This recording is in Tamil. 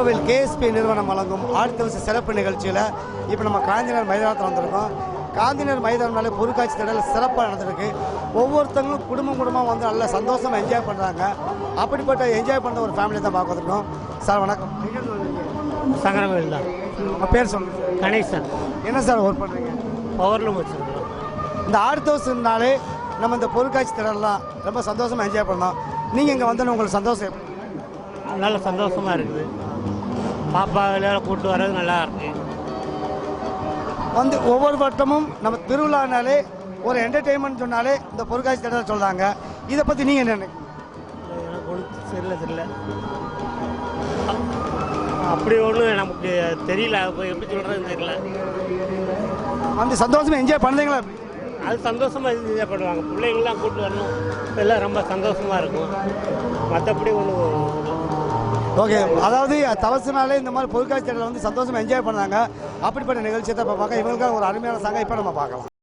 கோவில் கேஎஸ்பி நிறுவனம் வழங்கும் ஆழ்த்த வருஷ சிறப்பு நிகழ்ச்சியில் இப்போ நம்ம காந்திநகர் மைதானத்தில் வந்திருக்கோம். காந்திநகர் மைதானம்னாலே பொருட்காட்சி திடல் சிறப்பாக நடந்திருக்கு. ஒவ்வொருத்தங்களும் குடும்பம் குடும்பம் வந்து நல்ல சந்தோஷமாக என்ஜாய் பண்ணுறாங்க அப்படிப்பட்ட என்ஜாய் பண்ணுற ஒரு ஃபேமிலி தான் பார்க்க வந்திருக்கோம். சார் வணக்கம்? சங்கரங்கோயில் தான். உங்கள் பேர் சொல்லுங்கள் சார். கணேசன் என்ன சார் ஒர்க் பண்ணுறீங்க பவர்லூம் வச்சுருக்கோம் இந்த ஆர்ட் ஹவுஸ்னாலே நம்ம இந்த பொருட்காட்சி திடல்லாம் ரொம்ப சந்தோஷமாக என்ஜாய் பண்ணோம். நீங்கள் இங்கே வந்தோன்னு உங்களுக்கு சந்தோஷம்? நல்ல சந்தோஷமாக இருக்குது. பாப்பா விளையாட கூட்டு வர்றது நல்லா இருக்கு. வந்து ஒவ்வொரு வட்டமும் நம்ம திருவிழானாலே ஒரு என்டர்டெயின்மெண்ட் சொன்னாலே இந்த பொருட்காட்சி திட்டம் சொல்கிறாங்க இதை பற்றி நீங்கள் என்ன நினைக்கிறீங்க? எனக்கு தெரியல தெரியல. அப்படி ஒன்றும் நமக்கு தெரியல. எப்படி சொல்கிறதுன்னு தெரியல. அந்த சந்தோஷமா என்ஜாய் பண்ணுறீங்களா அது சந்தோஷமாக என்ஜாய் பண்ணுவாங்க. பிள்ளைங்களாம் கூட்டு வரணும். எல்லாம் ரொம்ப சந்தோஷமாக இருக்கும். மற்றபடி ஒன்றும் ஓகே அதாவது தவசுனாலே இந்த மாதிரி பொதுக்காட்சி வந்து சந்தோஷமா என்ஜாய் பண்ணாங்க. அப்படிப்பட்ட நிகழ்ச்சியை தான் இப்போ பார்க்க. இவங்களுக்காக ஒரு அருமையான சங்கம் இப்போ நம்ம பார்க்கலாம்.